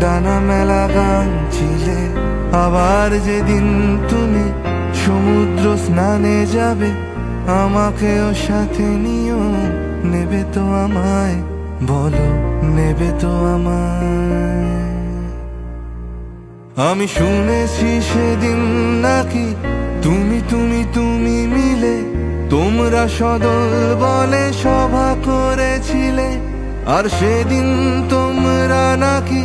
ডানা মেলা গান ছিলে আবার যেদিন তুমি সমুদ্র স্নানে যাবে, আমাকেও সাথে নিও, নেবে তো আমায়, বলো নেবে তো আমায়। আমি শুনেছি সেদিন নাকি তুমি তুমি তুমি মিলে, তোমরা সদল বলে সভা করেছিলে, আর সেদিন তোমরা নাকি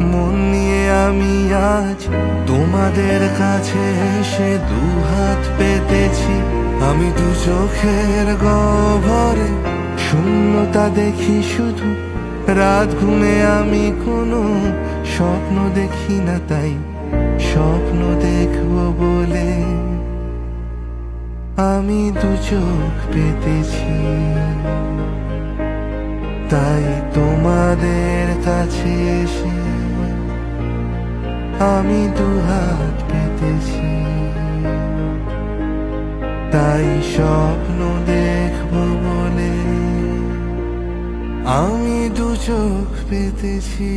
মন নিয়ে আমি আজ তোমাদের কাছে এসে দুহাত পেতেছি। আমি দু চোখের গহ্বরে শূন্যতা দেখি শুধু। রাত ঘুমে আমি কোনো স্বপ্ন দেখি না তাই স্বপ্ন দেখব বলে আমি দু চোখ পেতেছি। তাই তোমাদের কাছে এসে আমি দুহাত পেতেছি। তাই স্বপ্ন দেখব বলে আমি দু চোখ পেতেছি।